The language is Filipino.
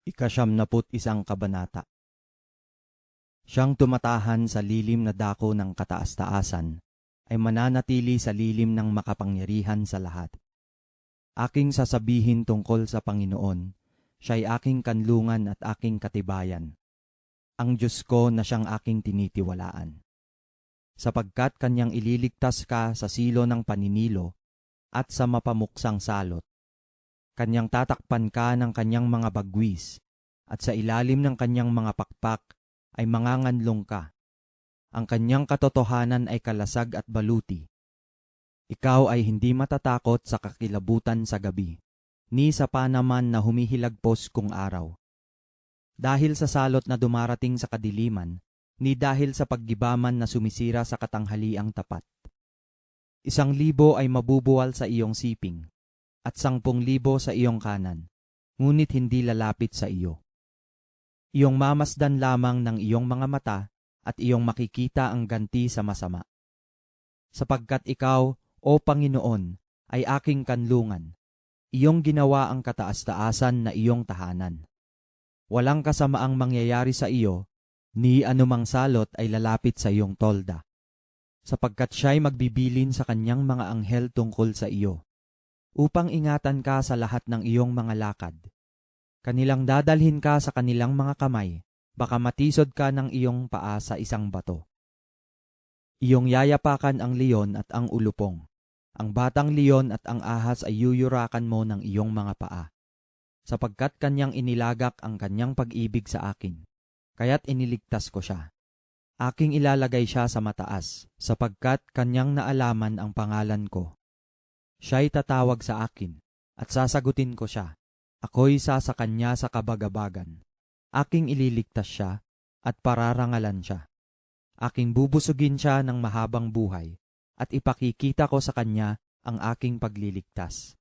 Ikasyamnaput isang kabanata. Siyang tumatahan sa lilim na dako ng kataas-taasan ay mananatili sa lilim ng makapangyarihan sa lahat. Aking sasabihin tungkol sa Panginoon, siya'y aking kanlungan at aking katibayan. Ang Diyos ko na siyang aking tinitiwalaan. Sapagkat kanyang ililigtas ka sa silo ng paninilo at sa mapamuksang salot. Kanyang tatakpan ka ng kanyang mga bagwis, at sa ilalim ng kanyang mga pakpak ay manganganlong ka. Ang kanyang katotohanan ay kalasag at baluti. Ikaw ay hindi matatakot sa kakilabutan sa gabi, ni sa panaman na humihilagpos kung araw. Dahil sa salot na dumarating sa kadiliman, ni dahil sa paggibaman na sumisira sa katanghaliang tapat. Isang libo ay mabubuwal sa iyong siping, at sangpong libo sa iyong kanan, ngunit hindi lalapit sa iyo. Iyong mamasdan lamang ng iyong mga mata at iyong makikita ang ganti sa masama. Sapagkat ikaw, O Panginoon, ay aking kanlungan, iyong ginawa ang kataas-taasan na iyong tahanan. Walang kasamaang mangyayari sa iyo, ni anumang salot ay lalapit sa iyong tolda, sapagkat siya'y magbibilin sa kanyang mga anghel tungkol sa iyo upang ingatan ka sa lahat ng iyong mga lakad. Kanilang dadalhin ka sa kanilang mga kamay, baka matisod ka ng iyong paa sa isang bato. Iyong yayapakan ang leon at ang ulupong. Ang batang leon at ang ahas ay yuyurakan mo ng iyong mga paa. Sapagkat kanyang inilagak ang kanyang pag-ibig sa akin, kaya't iniligtas ko siya. Aking ilalagay siya sa mataas, sapagkat kanyang naalaman ang pangalan ko. Siya'y tatawag sa akin, at sasagutin ko siya. Ako'y sa sa kanya sa kabagabagan. Aking ililigtas siya, at pararangalan siya. Aking bubusugin siya ng mahabang buhay, at ipakikita ko sa kanya ang aking pagliligtas.